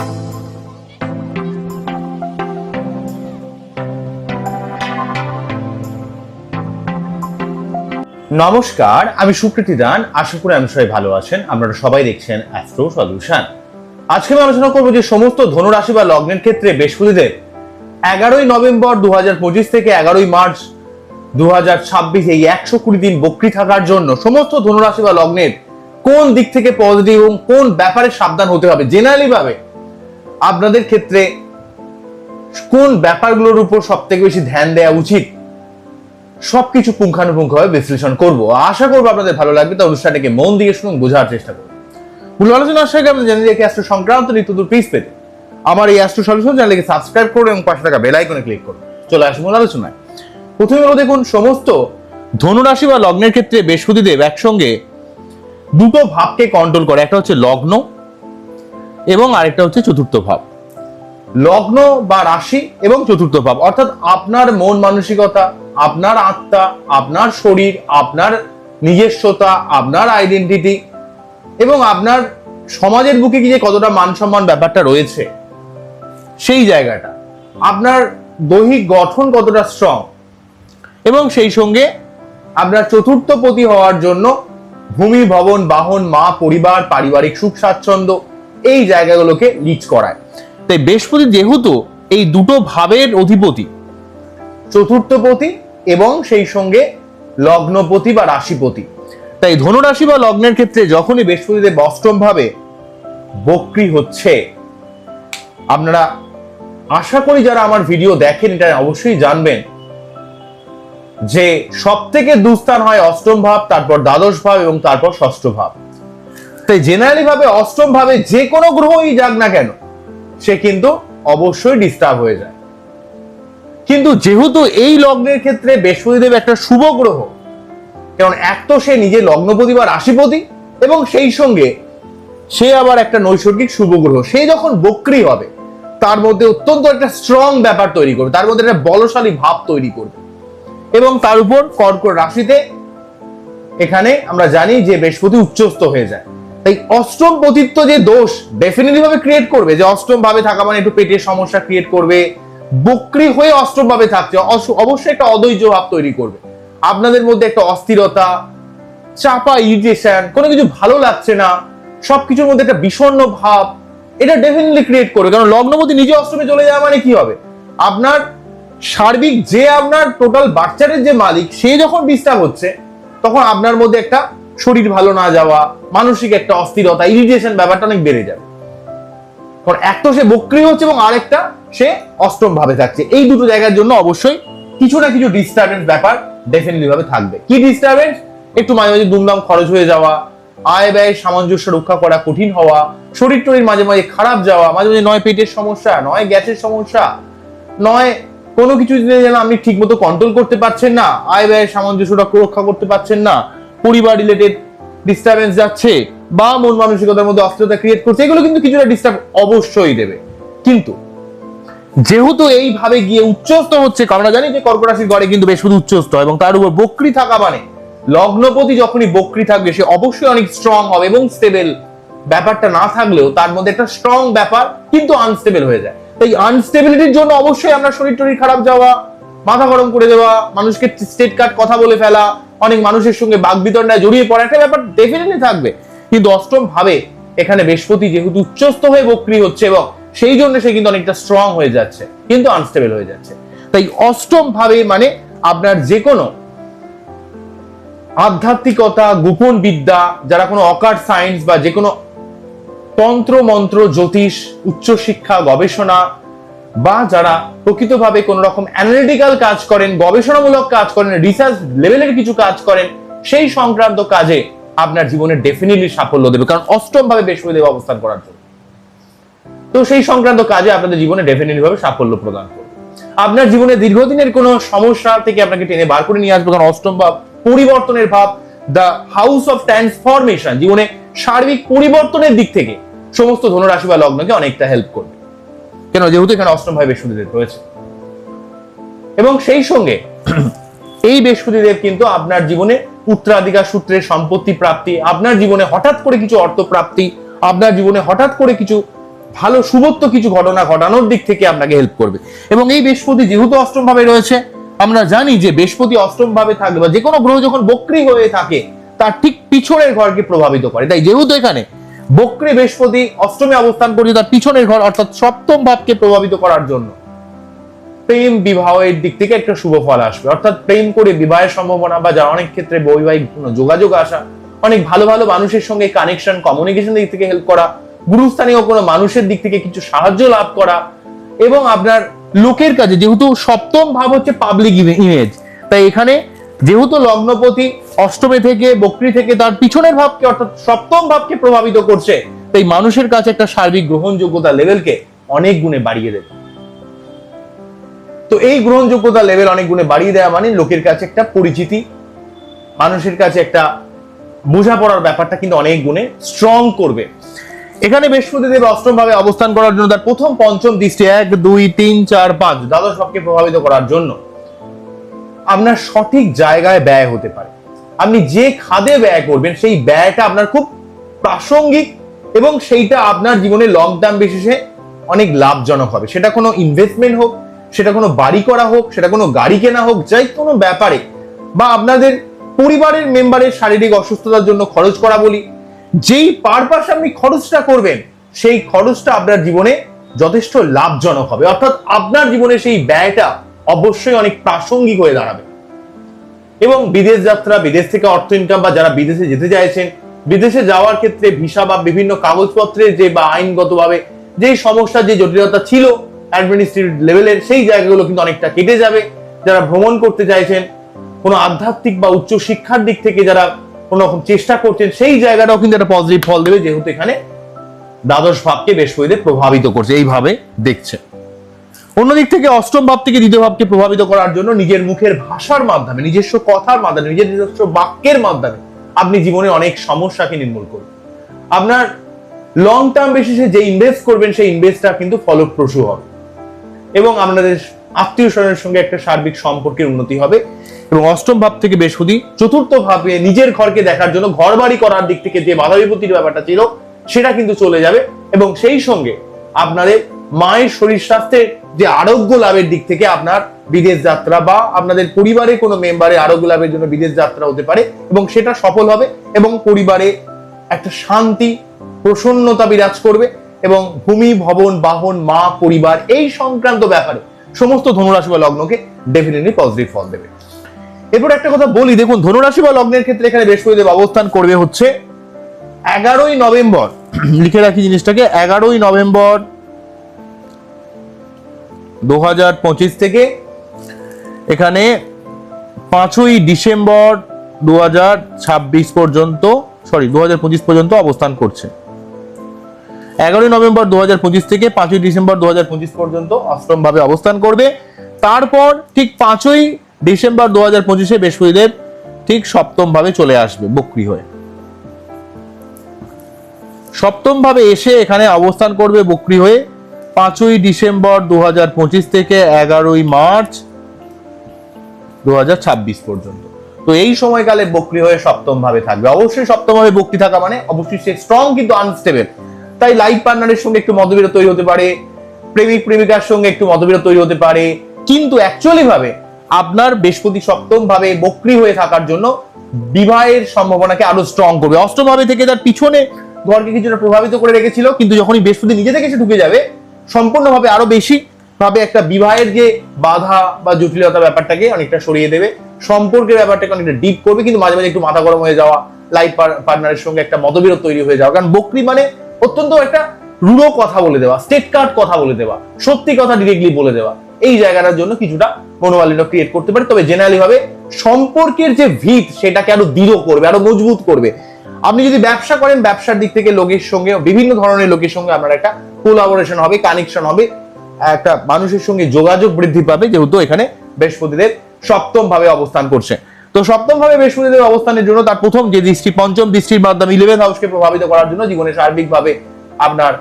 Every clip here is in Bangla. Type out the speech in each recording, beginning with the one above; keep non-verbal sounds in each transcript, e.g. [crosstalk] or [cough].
নমস্কার, আমি সুকৃতি দান। আশা করি আমি সবাই ভালো আছেন। আপনারা সবাই দেখছেন অ্যাস্ট্রো সলিউশন আজকে আমি আলোচনা করব যে সমস্ত ধনুরাশি বা লগ্নের ক্ষেত্রে বৃহস্পতিদের এগারোই নভেম্বর দু হাজার পঁচিশ থেকে এগারোই মার্চ দু হাজার ছাব্বিশ এই একশো কুড়ি দিন বক্রি থাকার জন্য সমস্ত ধনুরাশি বা লগ্নের কোন দিক থেকে পজিটিভ এবং কোন ব্যাপারে সাবধান হতে হবে? জেনারেলি ভাবে আপনাদের ক্ষেত্রে কোন ব্যাপারগুলোর উপর সব থেকে বেশি ধ্যান দেওয়া উচিত? সবকিছু পুঙ্খানুপুঙ্খভাবে বিশ্লেষণ করব। আশা করব আপনাদের ভালো লাগবে। তো অনুষ্ঠানটাকে মন দিয়ে শুনুন, বোঝার চেষ্টা করুন। মূল আলোচনা আসার আগে আপনি জানেন যে অ্যাস্ট্রো সংক্রান্ত নিত্যদূর পিস পেতে। আমার এই অ্যাস্ট্রো সলিউশন চ্যানেলকে সাবস্ক্রাইব করুন এবং পাশে থাকা বেল আইকনে ক্লিক করুন। চলে আসুন মূল আলোচনায়। প্রথমে হলো দেখুন, সমস্ত ধনুরাশি বা লগ্নের ক্ষেত্রে বৃহস্পতিদেব একসঙ্গে দুটো ভাবকে কন্ট্রোল করে। একটা হচ্ছে লগ্ন এবং আরেকটা হচ্ছে চতুর্থ ভাব। লগ্ন বা রাশি এবং চতুর্থ ভাব। অর্থাৎ আপনার মন মানসিকতা, আপনার আত্মা, আপনার শরীর, আপনার নিজস্বতা, আপনার আইডেন্টিটি এবং আপনার সমাজের বুকে গিয়ে কতটা মান সম্মান ব্যাপারটা রয়েছে, সেই জায়গাটা। আপনার দৈহিক গঠন কতটা স্ট্রং এবং সেই সঙ্গে আপনার চতুর্থ পতি হওয়ার জন্য ভূমি, ভবন, বাহন, মা, পরিবার, পারিবারিক সুখ, স্বাচ্ছন্দ্য এই জায়গাগুলোকে লিড করায়। তাই বৃহস্পতি যেহেতু এই দুটো ভাবের অধিপতি, চতুর্থপতি এবং সেই সঙ্গে লগ্নপতি বা রাশিপতি। তাই ধনুরাশি বা লগ্নের ক্ষেত্রে যখনই বৃহস্পতিদেব অষ্টম ভাবে বক্রি হচ্ছে, আপনারা আশা করি যারা আমার ভিডিও দেখেন, এটা অবশ্যই জানবেন যে সব থেকে দুস্থান হয় অষ্টম ভাব, তারপর দ্বাদশ ভাব এবং তারপর ষষ্ঠ ভাব। তাই জেনারেলি ভাবে, অষ্টম ভাবে যে কোনো গ্রহই যাক না কেন, সে কিন্তু অবশ্যই ডিস্টার্ব হয়ে যায়। কিন্তু যেহেতু এই লগ্নের ক্ষেত্রে বৃহস্পতিদেব একটা শুভ গ্রহ, কারণ এক তো সে নিজে লগ্নপতি বা রাশিপতি, এবং সেই সঙ্গে সে আবার একটা নৈসর্গিক শুভ গ্রহ। সে যখন বক্রি হবে, তার মধ্যে অত্যন্ত একটা স্ট্রং ব্যাপার তৈরি করবে, তার মধ্যে একটা বলশালী ভাব তৈরি করবে। এবং তার উপর কর্কট রাশিতে এখানে আমরা জানি যে বৃহস্পতি উচ্চস্থ হয়ে যায়। তাই অষ্টম পতিত্ব যে দোষ ডেফিনেটলি ভাবে ক্রিয়েট করবে, যে অষ্টম ভাবে থাকা মানে একটু পেটের সমস্যা ক্রিয়েট করবে, বক্রি হয়ে অষ্টম ভাবে থাকছে অবশ্যই একটা অধৈর্য ভাব তৈরি করবে। আপনাদের মধ্যে একটা অস্থিরতা, চাপা ইরিটেশন কোনো কিছু ভালো লাগছে না, সবকিছুর মধ্যে একটা বিষণ্ণ ভাব, এটা ডেফিনেটলি ক্রিয়েট করবে। কারণ লগ্নপতি নিজে অষ্টমে চলে যাওয়া মানে কি হবে? আপনার সার্বিক যে আপনার টোটাল বাচ্চারের যে মালিক, সে যখন ডিস্টার্ব হচ্ছে, তখন আপনার মধ্যে একটা শরীর ভালো না যাওয়া, মানসিক একটা অস্থিরতা ইরিটেশন ব্যাপারটা অনেক বেড়ে যাবে। কারণ এক তো সে বক্রি হচ্ছে এবং আরেকটা সে অষ্টম ভাবে থাকছে। এই দুটো জায়গার জন্য অবশ্যই কিছু না কিছু ডিস্টারবেন্স ব্যাপার ডেফিনেটলি ভাবে থাকবে। কি ডিস্টারবেন্স একটু মাঝে মাঝে দুমদাম খরচ হয়ে যাওয়া, আয় ব্যয় সামঞ্জস্য রক্ষা করা কঠিন হওয়া, শরীর টরীর মাঝে মাঝে খারাপ যাওয়া, মাঝে মাঝে নয় পেটের সমস্যা, নয় গ্যাসের সমস্যা, নয় কোনো কিছু যেন আপনি ঠিক মতো কন্ট্রোল করতে পারছেন না, আয় ব্যয়ের সামঞ্জস্য রক্ষা- রক্ষা করতে পারছেন না পরিবার রিলেটেড ডিস্টারবেন্স যাচ্ছে বা মন মানসিকতার মধ্যে অস্থিরতা ক্রিয়েট করছে, এগুলো কিন্তু কিছুটা ডিস্টার্ব অবশ্যই দেবে। কিন্তু যেহেতু এইভাবে গিয়ে উচ্চস্থ হচ্ছে, কারণ জানি যে কর্কট রাশির ঘরে কিন্তু বৃহস্পতি উচ্চস্থ এবং তার উপর বক্রি থাকা মানে লগ্নপতি যখনই বক্রি থাকবে, সে অবশ্যই অনেক স্ট্রং হবে এবং স্টেবল ব্যাপারটা না থাকলেও তার মধ্যে একটা স্ট্রং ব্যাপার কিন্তু আনস্টেবল হয়ে যায়। তাই আনস্টেবিলিটির জন্য অবশ্যই আমরা শরীর টরীর খারাপ যাওয়া, মাথা গরম করে দেওয়া, মানুষকে স্টেট কাট কথা বলে ফেলা অনেক মানুষের সঙ্গে বাগবিতণ্ডায় জড়িয়ে পড়া একটা ব্যাপার ডেফিনেটলি থাকবে। কিন্তু অষ্টম ভাবে এখানে বৃহস্পতি যেহেতু উচ্চস্থ হয়ে বক্রি হচ্ছে এবং সেই জন্য সে কিন্তু অনেকটা স্ট্রং হয়ে যাচ্ছে, কিন্তু আনস্টেবল হয়ে যাচ্ছে। তাই অষ্টম ভাবে মানে আপনার যে কোনো আধ্যাত্মিকতা, গোপন বিদ্যা, যারা কোনো অকার সায়েন্স বা যে কোনো তন্ত্র মন্ত্র জ্যোতিষ, উচ্চশিক্ষা, গবেষণা বা যারা প্রকৃতভাবে কোন রকম অ্যানালিটিক্যাল কাজ করেন, গবেষণামূলক কাজ করেন রিসার্চ লেভেলের কিছু কাজ করেন, সেই সংক্রান্ত কাজে আপনার জীবনে ডেফিনেটলি সাফল্য দেবে। কারণ অষ্টম ভাবে বৃহস্পতিদেব অবস্থান করার জন্য। তো সেই সংক্রান্ত কাজে আপনাদের জীবনে ডেফিনেটলি ভাবে সাফল্য প্রদান করবে। আপনার জীবনে দীর্ঘদিনের কোনো সমস্যা থেকে আপনাকে টেনে বার করে নিয়ে আসবে, কারণ অষ্টম ভাব পরিবর্তনের ভাব দ্য হাউস অফ ট্রান্সফরমেশন জীবনে সার্বিক পরিবর্তনের দিক থেকে সমস্ত ধনুরাশি বা লগ্নকে অনেকটা হেল্প করবে। কেন? যেহেতু এখানে অষ্টম ভাবে বৃহস্পতিদেব রয়েছে। এবং সেই সঙ্গে এই বৃহস্পতিদেব কিন্তু আপনার জীবনে উত্তরাধিকার সূত্রে সম্পত্তি প্রাপ্তি, আপনার জীবনে হঠাৎ করে কিছু অর্থ প্রাপ্তি, আপনার জীবনে হঠাৎ করে কিছু ভালো শুভত্ব কিছু ঘটনা ঘটানোর দিক থেকে আপনাকে হেল্প করবে। এবং এই বৃহস্পতি যেহেতু অষ্টম ভাবে রয়েছে, আমরা জানি যে বৃহস্পতি অষ্টম ভাবে থাকবে বা যে কোনো গ্রহ যখন বক্রি হয়ে থাকে, তার ঠিক পিছনের ঘরকে প্রভাবিত করে। তাই যেহেতু এখানে বক্রে বৃহস্পতি, অষ্টমে অবস্থান করছে তার পিছনের ঘর, অর্থাৎ সপ্তম ভাবকে প্রভাবিত করার জন্য। প্রেম বিবাহের দিক থেকে একটা শুভ ফল আসবে। অর্থাৎ প্রেম করে বিবাহের সম্ভাবনা বা যারা অনেক ক্ষেত্রে বৈবাহিক যোগাযোগ আসা, অনেক ভালো ভালো মানুষের সঙ্গে কানেকশন কমিউনিকেশন দিক থেকে হেল্প করা গুরুস্থানীয় কোনো মানুষের দিক থেকে কিছু সাহায্য লাভ করা এবং আপনার লোকের কাছে যেহেতু সপ্তম ভাব হচ্ছে পাবলিক ইমেজ তাই এখানে যেহেতু লগ্নপতি অষ্টমে থেকে বক্রি থেকে তার পিছনের ভাবকে, অর্থাৎ সপ্তম ভাবকে প্রভাবিত করছে, তাই মানুষের কাছে একটা সার্বিক গ্রহণযোগ্যতা লেভেলকে অনেক গুণে বাড়িয়ে দেবে তো এই গ্রহণযোগ্যতা লেভেল অনেক গুণে বাড়িয়ে দেওয়া মানে লোকের কাছে একটা পরিচিতি, মানুষের কাছে একটা বোঝাপড়ার ব্যাপারটা কিন্তু অনেক গুণে স্ট্রং করবে। এখানে বৃহস্পতি দেব অষ্টম ভাবে অবস্থান করার জন্য তার প্রথম পঞ্চম দৃষ্টি এক, দুই, তিন, চার, পাঁচ, দ্বাদশ ভাবকে প্রভাবিত করার জন্য। আপনার সঠিক জায়গায় ব্যয় হতে পারে। আপনি যে খাদে ব্যয় করবেন, সেই ব্যয়টা আপনার খুব প্রাসঙ্গিক এবং সেইটা আপনার জীবনে লং টার্ম বেসিসে অনেক লাভজনক হবে। সেটা কোনো ইনভেস্টমেন্ট হোক, সেটা কোনো বাড়ি করা হোক, সেটা কোনো গাড়ি কেনা হোক যাই কোনো ব্যাপারে বা আপনাদের পরিবারের মেম্বারের শারীরিক অসুস্থতার জন্য খরচ করা বলি, যেই পারপাস আপনি খরচটা করবেন, সেই খরচটা আপনার জীবনে যথেষ্ট লাভজনক হবে। অর্থাৎ আপনার জীবনে সেই ব্যয়টা অবশ্যই অনেক প্রাসঙ্গিক হয়ে দাঁড়াবে। এবং বিদেশ যাত্রা, বিদেশ থেকে অর্থ ইনকাম বা যারা বিদেশে যেতে চাইছেন, বিদেশে যাওয়ার ক্ষেত্রে ভিসা বা বিভিন্ন কাগজপত্রের যে বা আইনগতভাবে যে সমস্যা, যে জটিলতা ছিল অ্যাডমিনিস্ট্রেটিভ লেভেলের সেই জায়গাগুলো কিন্তু অনেকটা কেটে যাবে। যারা ভ্রমণ করতে চাইছেন, কোনো আধ্যাত্মিক বা উচ্চ শিক্ষার দিক থেকে যারা কোনো রকম চেষ্টা করছেন, সেই জায়গাটাও কিন্তু একটা পজিটিভ ফল দেবে, যেহেতু এখানে দ্বাদশ ভাবকে বেশ প্রভাবিত করছে। এইভাবে দেখছে অন্যদিক থেকে অষ্টম ভাব থেকে দ্বিতীয় ভাবকে প্রভাবিত করার জন্য নিজের মুখের ভাষার মাধ্যমে, নিজস্ব কথার মাধ্যমে, নিজের নিজস্ব বাক্যের মাধ্যমে আপনি জীবনে অনেক সমস্যাকে নির্মূল করবেন আপনার লং টার্ম বেসিসে যে ইনভেস্ট করবেন, সেই ইনভেস্টটা কিন্তু ফলপ্রসূ হবে। এবং আপনাদের আত্মীয় স্বজনের সঙ্গে একটা সার্বিক সম্পর্কের উন্নতি হবে। এবং অষ্টম ভাব থেকে বৃহস্পতি চতুর্থ ভাবে নিজের ঘরকে দেখার জন্য ঘর বাড়ি করার দিক থেকে যে বাধা বিপত্তির ব্যাপারটা ছিল, সেটা কিন্তু চলে যাবে। এবং সেই সঙ্গে আপনাদের মায়ের শরীর স্বাস্থ্যের যে আরোগ্য লাভের দিক থেকে আপনার বিদেশ যাত্রা বা আপনাদের পরিবারে কোনো মেম্বারে আরোগ্য লাভের জন্য বিদেশ যাত্রা হতে পারে এবং সেটা সফল হবে এবং পরিবারে একটা শান্তি, প্রসন্নতা বিরাজ করবে এবং ভূমি, ভবন, বাহন, মা, পরিবার এই সংক্রান্ত ব্যাপারে সমস্ত ধনুরাশি বা লগ্নকে ডেফিনেটলি পজিটিভ ফল দেবে। এরপর একটা কথা বলি, দেখুন, ধনুরাশি বা লগ্নের ক্ষেত্রে এখানে বৃহস্পতিদেব অবস্থান করবে হচ্ছে এগারোই নভেম্বর। [clears throat] লিখে রাখি জিনিসটাকে, এগারোই নভেম্বর দু থেকে এখানে পাঁচই ডিসেম্বর দু পর্যন্ত সরি দু পর্যন্ত অবস্থান করছে। এগারোই নভেম্বর দু থেকে পাঁচই ডিসেম্বর দু পর্যন্ত অষ্টম ভাবে অবস্থান করবে। তারপর ঠিক পাঁচই ডিসেম্বর দু হাজার পঁচিশে বৃহস্পতিদেব ঠিক সপ্তম ভাবে চলে আসবে বক্রি হয়ে। সপ্তম ভাবে এসে এখানে অবস্থান করবে বক্রি হয়ে। পাঁচই ডিসেম্বর দু হাজার পঁচিশ থেকে এগারোই মার্চ দু হাজার ছাব্বিশ পর্যন্ত। তো এই সময়কালে বক্রি হয়ে সপ্তম ভাবে থাকবে। অবশ্যই সপ্তম ভাবে বক্রি থাকা মানে অবশ্যই সে স্ট্রং কিন্তু আনস্টেবল তাই লাইফ পার্টনারের সঙ্গে একটু মতবিরোধ তৈরি হতে পারে, প্রেমিক প্রেমিকার সঙ্গে একটু মতবিরোধ তৈরি হতে পারে। কিন্তু অ্যাকচুয়ালি ভাবে আপনার বৃহস্পতি সপ্তম ভাবে বক্রি হয়ে থাকার জন্য বিবাহের সম্ভাবনাকে আরও স্ট্রং করবে। অষ্টম ভাবে থেকে তার পিছনে ঘরকে কিছুটা প্রভাবিত করে রেখেছিল, কিন্তু যখনই বৃহস্পতি নিজে থেকে এসে ঢুকে যাবে সম্পূর্ণভাবে আরও বেশি ভাবে একটা বিবাহের যে বাধা বা জটিলতা ব্যাপারটাকে অনেকটা সরিয়ে দেবে। সম্পর্কের ব্যাপারটাকে অনেকটা ডিপ করবে, কিন্তু মাঝে মাঝে একটু মাথা গরম হয়ে যাওয়া লাইফ পার্টনারের সঙ্গে একটা মতবিরোধ তৈরি হয়ে যাওয়া। কারণ বকরি মানে অত্যন্ত একটা রুড়ো কথা বলে দেওয়া স্টেট কার্ড কথা বলে দেওয়া, সত্যি কথা ডিরেক্টলি বলে দেওয়া। এই জায়গাটার জন্য কিছুটা মনোমালিন্য ক্রিয়েট করতে পারে। তবে জেনারেলি ভাবে সম্পর্কের যে ভিত, সেটাকে আরও দৃঢ় করবে, আরও মজবুত করবে। আপনি যদি ব্যবসা করেন, ব্যবসার দিক থেকে লোকের সঙ্গে, বিভিন্ন ধরনের লোকের সঙ্গে আপনার একটা কোলাবোরেশন হবে কানেকশন হবে, একটা মানুষের সঙ্গে যোগাযোগ বৃদ্ধি পাবে, যেহেতু এখানে বৃহস্পতিদেব সপ্তম ভাবে অবস্থান করছে। তো সপ্তম ভাবে বৃহস্পতিদেব অবস্থানের জন্য তার প্রথম যে দৃষ্টি, পঞ্চম দৃষ্টির মাধ্যমে ইলেভেন হাউসকে প্রভাবিত করার জন্য জীবনে সার্বিকভাবে আপনার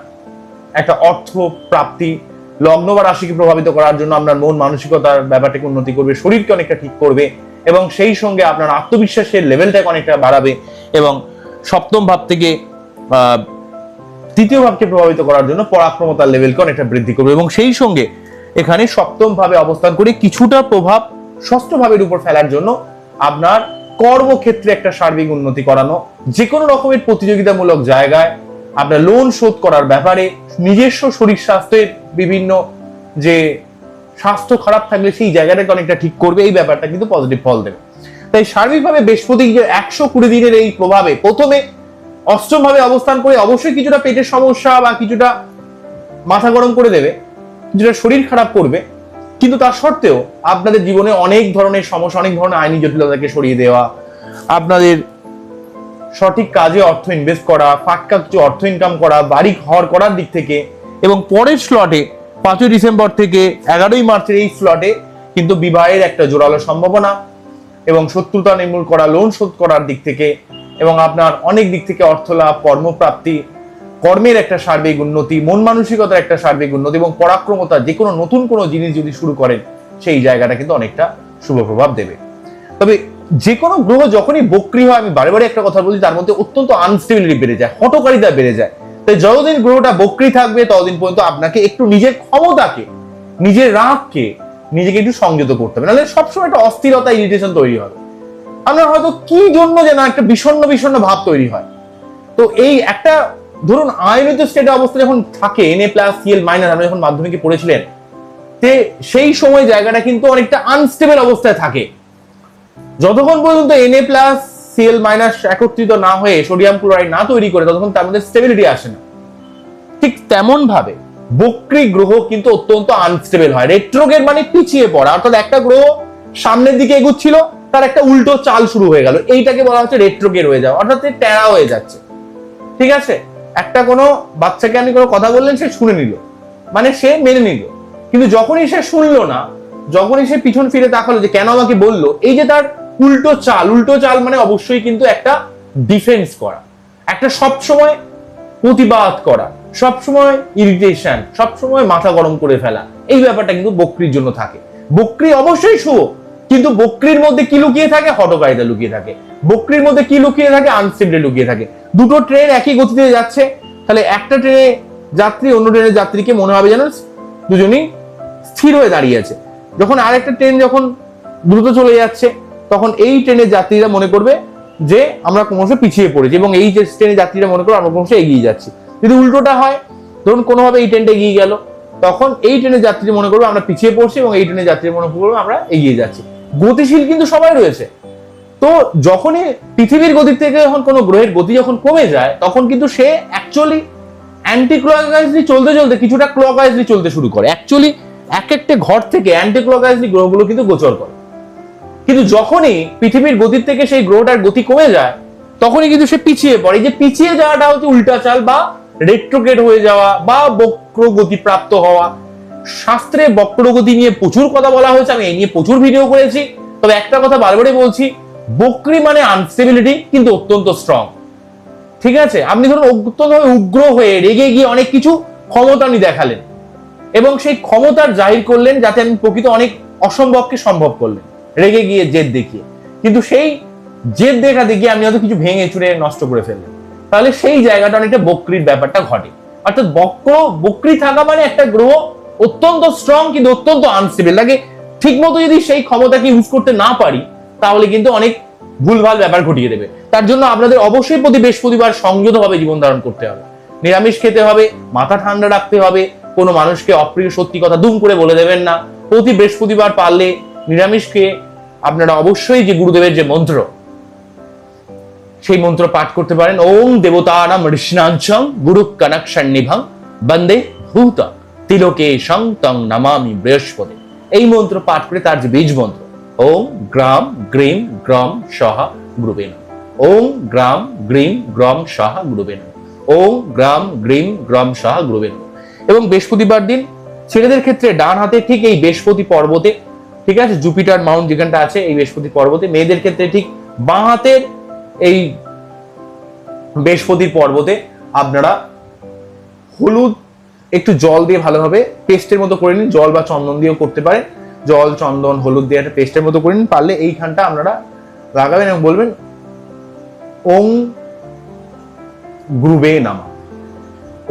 একটা অর্থ প্রাপ্তি লগ্ন বা রাশিকে প্রভাবিত করার জন্য আপনার মন মানসিকতার ব্যাপারটাকে উন্নতি করবে, শরীরকে অনেকটা ঠিক করবে এবং সেই সঙ্গে আপনার আত্মবিশ্বাসের লেভেলটাকে অনেকটা বাড়াবে এবং সপ্তম ভাব থেকে তৃতীয় ভাবকে প্রভাবিত করার জন্য পরাক্রমতার লেভেলকে অনেকটা বৃদ্ধি করবে এবং সেই সঙ্গে এখানে সপ্তম ভাবে অবস্থান করে কিছুটা প্রভাব ষষ্ঠ ভাবের উপর ফেলার জন্য আপনার কর্মক্ষেত্রে একটা সার্বিক উন্নতি করানো যে কোনো রকমের প্রতিযোগিতামূলক জায়গায় আপনার লোন শোধ করার ব্যাপারে নিজস্ব শরীর স্বাস্থ্যের বিভিন্ন যে স্বাস্থ্য খারাপ থাকলে সেই জায়গাটাকে অনেকটা ঠিক করবে, এই ব্যাপারটা কিন্তু পজিটিভ ফল দেবে। তাই সার্বিকভাবে বৃহস্পতি একশো কুড়ি দিনের এই প্রভাবে প্রথমে অষ্টম ভাবে অবস্থান করে অবশ্যই কিছুটা পেটের সমস্যা বা কিছুটা মাথা গরম করে দেবে, কিছুটা শরীর খারাপ করবে। কিন্তু তার সত্ত্বেও আপনাদের জীবনে অনেক ধরনের সমস্যা, অনেক ধরনের আইনি জটিলতাকে সরিয়ে দেওয়া, আপনাদের সঠিক কাজে অর্থ ইনভেস্ট করা, ফাটকা কিছু অর্থ ইনকাম করা, বাড়ি ঘর করার দিক থেকে এবং পরের স্লটে পাঁচই ডিসেম্বর থেকে এগারোই মার্চের এই স্লটে কিন্তু বিবাহের একটা জোরালো সম্ভাবনা। এবং শত্রুতা নির্মূল করা লোন শোধ করার দিক থেকে এবং আপনার অনেক দিক থেকে অর্থ লাভ, কর্মপ্রাপ্তি, কর্মের একটা সার্বিক উন্নতি, মন মানসিকতার একটা সার্বিক উন্নতি এবং পরাক্রমতা যে কোনো নতুন কোনো জিনিস যদি শুরু করেন, সেই জায়গাটা কিন্তু অনেকটা শুভ প্রভাব দেবে। তবে যে কোনো গ্রহ যখনই বক্রি হয়, আমি বারে বারে একটা কথা বলছি, তার মধ্যে অত্যন্ত আনস্টেবিলিটি বেড়ে যায়, হটকারিতা বেড়ে যায়। তাই যতদিন গ্রহটা বক্রি থাকবে, ততদিন পর্যন্ত আপনাকে একটু নিজের ক্ষমতাকে, নিজের রাগকে নিজেকে একটু সংযত করতে হবে। নাহলে সবসময় একটা অস্থিরতা ইরিটেশন তৈরি হবে। আপনার হয়তো কি জন্য যেন একটা বিষণ্ণ বিষণ্ণ ভাব তৈরি হয়। তো এই একটা, ধরুন আয়নিত স্টেটে অবস্থা যখন থাকে N A plus CL minus আপনি যখন মাধ্যমিকে পড়েছিলেন, তে সেই সময় জায়গাটা কিন্তু অনেকটা আনস্টেবল অবস্থায় থাকে। যতক্ষণ পর্যন্ত N A plus CL minus একত্রিত না হয়ে সোডিয়াম ক্লোরাইড না তৈরি করে, ততক্ষণ তার মধ্যে স্টেবিলিটি আসে না। ঠিক তেমন ভাবে বক্রী গ্রহ কিন্তু অত্যন্ত আনস্টেবল হয়। রেট্রোগেট মানে পিছিয়ে পড়া। অর্থাৎ একটা গ্রহ সামনের দিকে এগুচ্ছিল, তার একটা উল্টো চাল শুরু হয়ে গেল। এইটাকে বলা হচ্ছে রেট্রোগেট হয়ে যাওয়া। অর্থাৎ সে টেরা হয়ে যাচ্ছে। ঠিক আছে? একটা কোনো বাচ্চাকে আপনি কোনো কথা বললেন, সে শুনে নিল। মানে সে মেনে নিল। কিন্তু যখনই সে শুনলো না, যখনই সে পিছন ফিরে তাকালো যে কেন আমাকে বলল, এই যে তার উল্টো চাল উল্টো চাল মানে অবশ্যই কিন্তু একটা ডিফেন্স করা। একটা সব সময় প্রতিবাদ করা সব সময় ইরিটেশন সব সময় মাথা গরম করে ফেলা, এই ব্যাপারটা কিন্তু বকরির জন্য থাকে। বকরি অবশ্যই শুভ, কিন্তু বকরির মধ্যে কি লুকিয়ে থাকে? হটকারিতা লুকিয়ে থাকে। বকরির মধ্যে কি লুকিয়ে থাকে? আনস্টেবিলিটি লুকিয়ে থাকে। দুটো ট্রেন একই গতিতে যাচ্ছে। তাহলে একটা ট্রেনে যাত্রী, অন্য ট্রেনের যাত্রীকে মনে হবে যেন দুজনেই স্থির হয়ে দাঁড়িয়ে আছে। যখন আরেকটা ট্রেন যখন দ্রুত চলে যাচ্ছে, তখন এই ট্রেনের যাত্রীরা মনে করবে যে আমরা ক্রমশ পিছিয়ে পড়েছি এবং এই যে ট্রেনের যাত্রীরা মনে করবে আমরা ক্রমশ এগিয়ে যাচ্ছি। যদি উল্টোটা হয়, ধরুন কোনোভাবে এই ট্রেনটা এগিয়ে গেল, তখন এই ট্রেনের যাত্রী মনে করবে আমরা পিছিয়ে পড়ছি এবং এই ট্রেনের যাত্রী মনে করবে আমরা এগিয়ে যাচ্ছি। গতিশীল কিন্তু সবাই রয়েছে। তো যখনই পৃথিবীর গতি থেকে যখন কোনো গ্রহের গতি যখন কমে যায়, তখন কিন্তু সে অ্যাকচুয়ালি অ্যান্টি ক্লকওয়াইজলি চলতে চলতে কিছুটা ক্লকওয়াইজলি চলতে শুরু করে। অ্যাকচুয়ালি এক একটা ঘর থেকে অ্যান্টি ক্লকওয়াইজলি গ্রহগুলো কিন্তু গোচর করে। কিন্তু যখনই পৃথিবীর গতির থেকে সেই গ্রহটার গতি কমে যায়, তখনই কিন্তু সে পিছিয়ে পড়ে। যে পিছিয়ে যাওয়াটা হচ্ছে উল্টা চাল বা রেট্রোগেট হয়ে যাওয়া বা বক্র গতি প্রাপ্ত হওয়া। শাস্ত্রে বক্রগতি নিয়ে প্রচুর কথা বলা হয়েছে, আমি এই নিয়ে প্রচুর ভিডিও করেছি। তবে একটা কথা বারবারই বলছি, বক্রি মানে আনস্টেবিলিটি কিন্তু অত্যন্ত স্ট্রং ঠিক আছে? আপনি ধরুন অত্যন্তভাবে উগ্র হয়ে রেগে গিয়ে অনেক কিছু ক্ষমতা আপনি দেখালেন। এবং সেই ক্ষমতার জাহির করলেন যাতে আপনি প্রকৃত অনেক অসম্ভবকে সম্ভব করলেন। রেগে গিয়ে জেদ দেখিয়ে। কিন্তু সেই জেদ দেখা দেখিয়ে আপনি হয়তো কিছু ভেঙে চুড়ে নষ্ট করে ফেললেন তাহলে সেই জায়গাটা অনেকটা বক্রির ব্যাপারটা ঘটে। অর্থাৎ বক্র, বক্রি থাকা মানে একটা গ্রহ অত্যন্ত স্ট্রং কিন্তু অত্যন্ত আনস্টেবল ঠিক মতো যদি সেই ক্ষমতাকে ইউজ করতে না পারি, তাহলে কিন্তু অনেক ভুলভাল ব্যাপার ঘটিয়ে দেবে। তার জন্য আপনাদের অবশ্যই প্রতি বৃহস্পতিবার সংযতভাবে জীবন ধারণ করতে হবে। নিরামিষ খেতে হবে, মাথা ঠান্ডা রাখতে হবে, কোনো মানুষকে অপ্রিয় সত্যি কথা দুম করে বলে দেবেন না। প্রতি বৃহস্পতিবার পারলে নিরামিষ খেয়ে আপনারা অবশ্যই যে গুরুদেবের যে মন্ত্র, সেই মন্ত্র পাঠ করতে পারেন ওম দেবতানাম ঋষ্ণাঞ্চং গুরু কনক সন্নিভং বন্দে ভূত তিলোকে সং তং নামামি বৃহস্পতি এই মন্ত্র পাঠ করে তার যে বীজ মন্ত্র, ওম গ্রাম গ্রিম গ্রম সহা গুরুবে নমঃ। ওম গ্রাম গ্রিম গ্রম সহা গুরুবে নমঃ। ওম গ্রাম গ্রিম গ্রম সহা গুরুবে নমঃ। এবং বৃহস্পতিবার দিন ছেলেদের ক্ষেত্রে ডান হাতে ঠিক এই বৃহস্পতি পর্বতে ঠিক আছে? জুপিটার মাউন্ট যেখানটা আছে, এই বৃহস্পতি পর্বতে, মেয়েদের ক্ষেত্রে ঠিক বাঁ হাতের এই বৃহস্পতির পর্বতে আপনারা হলুদ একটু জল দিয়ে ভালোভাবে পেস্টের মতো করে নিন, জল বা চন্দন দিয়েও করতে পারেন। জল, চন্দন, হলুদ দিয়ে একটা পেস্টের মতো করে নিন, পারলে এইখানটা আপনারা লাগাবেন এবং বলবেন, ওং গ্রুবে নামা।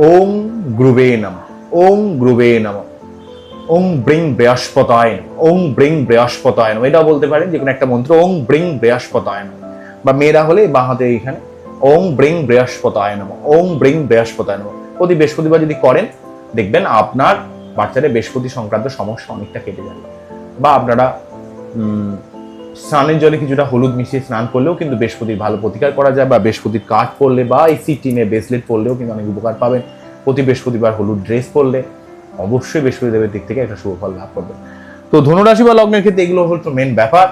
ওম গ্রুবে নম। ওম গ্রুবে নম। ওং ব্রিং বৃহস্পতায়ন ওং ব্রিং বৃহস্পতায়ন। এটাও বলতে পারেন যে কোনো একটা মন্ত্র, ওং ব্রিং বৃহস্পতায়ন বা মেয়েরা হলে বাঁ হাতে এইখানে, ওং ব্রিং বৃহস্পতায়ন ওং ব্রিং বৃহস্পতায় নমঃ। প্রতি বৃহস্পতিবার যদি করেন, দেখবেন আপনার বাচ্চাদের বৃহস্পতি সংক্রান্ত সমস্যা অনেকটা কেটে যাবে বা আপনারা স্নানের জলে কিছুটা হলুদ মিশিয়ে স্নান করলেও কিন্তু বৃহস্পতির ভালো প্রতিকার করা যায়, বা বৃহস্পতির কাঠ পরলে বা এই সিটিনে ব্রেসলেট পরলেও কিন্তু অনেক উপকার পাবেন প্রতি বৃহস্পতিবার হলুদ ড্রেস পরলে অবশ্যই বৃহস্পতি দেবের দিক থেকে একটা শুভ ফল লাভ করবে। তো ধনুরাশি বা লগ্নের ক্ষেত্রে এগুলো হলো মেন ব্যাপার।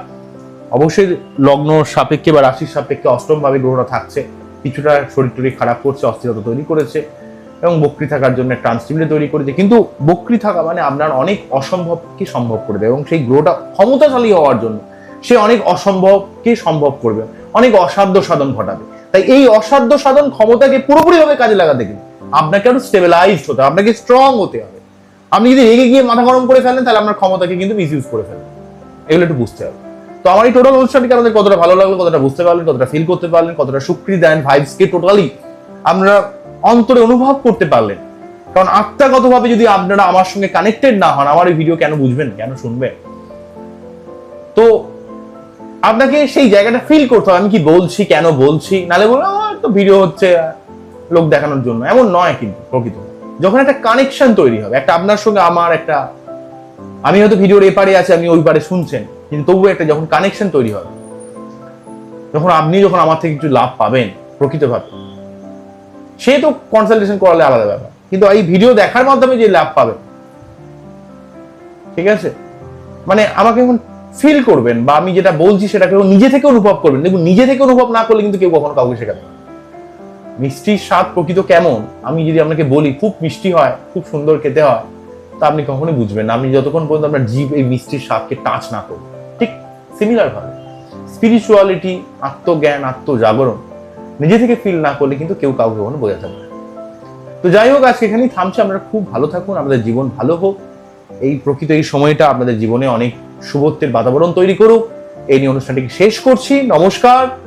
অবশ্যই লগ্ন সাপেক্ষে বা রাশির সাপেক্ষে অষ্টম ভাবে গ্রহরা থাকছে। কিছুটা শরীর টরীর খারাপ করছে, অস্থিরতা তৈরি করেছে এবং বক্রি থাকার জন্য ট্রান্সটিবিলি তৈরি করেছে। কিন্তু বক্রি থাকা মানে আপনার অনেক অসম্ভবকে সম্ভব করে দেবে এবং সেই গ্রহটা ক্ষমতাশালী হওয়ার জন্য সে অনেক অসম্ভবকে সম্ভব করবে, অনেক অসাধ্য সাধন ঘটাবে। তাই এই অসাধ্য সাধন ক্ষমতাকে পুরোপুরিভাবে কাজে লাগাতে গেলে আপনাকে আরও স্টেবিলাইজড হতে হবে, আপনাকে স্ট্রং হতে হবে। আপনি যদি রেগে গিয়ে মাথা গরম করে ফেলেন, তাহলে আপনার ক্ষমতাকে কিন্তু মিস ইউজ করে ফেলেন এগুলো একটু বুঝতে হবে। তো আমার এই টোটাল অনুষ্ঠানটিকে আমাদের কতটা ভালো লাগল, কতটা বুঝতে পারলেন, কতটা ফিল করতে পারলেন, কতটা সুক্রি দেন ভাইবসকে টোটালি আমরা অন্তরে অনুভব করতে পারলেন। কারণ আত্মাগতভাবে যদি আপনারা আমার সঙ্গে কানেক্টেড না হন, আমার এই ভিডিও কেন বুঝবেন, কেন শুনবেন? তো আপনাকে সেই জায়গাটা ফিল করতে হবে, আমি কি বলছি, কেন বলছি? নালে বললাম তো ভিডিও হচ্ছে লোক দেখানোর জন্য। এমন নয় কিন্তু প্রকৃত যখন একটা কানেকশন তৈরি হবে, একটা আপনার সঙ্গে আমার একটা, আমি হয়তো ভিডিওর এপারে আছে আমি ওই পারে শুনছেন, কিন্তু তবুও একটা যখন কানেকশন তৈরি হবে, যখন আপনি যখন আমার থেকে কিছু লাভ পাবেন, প্রকৃতভাবে, সে তো কনসালটেশন করালে আলাদা ব্যাপার। কিন্তু এই ভিডিও দেখার মাধ্যমে যে লাভ পাবেন, ঠিক আছে? মানে আমাকে এখন ফিল করবেন, বা আমি যেটা বলছি সেটাকে নিজে থেকে অনুভব করবেন। দেখুন, নিজে থেকে অনুভব না করলে কিন্তু কেউ কখনো কাউকে শেখাবে না। মিষ্টির স্বাদ প্রকৃত কেমন? আমি যদি আপনাকে বলি, খুব মিষ্টি হয়, খুব সুন্দর খেতে হয়, তা আপনি কখনোই বুঝবেন না। আপনি যতক্ষণ পর্যন্ত আপনার জীব এই মিষ্টির স্বাদকে টাচ না করবে। ঠিক সিমিলার ভাবে স্পিরিচুয়ালিটি আত্মজ্ঞান, আত্মজাগরণ, নিজে থেকে ফিল না করলে কিন্তু কেউ কাউকে কখনো বোঝাতে পারে। তো যাই হোক, আজকে এখানেই থামছে। আমরা খুব ভালো থাকুন, আমাদের জীবন ভালো হোক। এই প্রকৃত এই সময়টা আপনাদের জীবনে অনেক শুভত্বের বাতাবরণ তৈরি করুক। এই নিয়ে অনুষ্ঠানটিকে শেষ করছি। নমস্কার।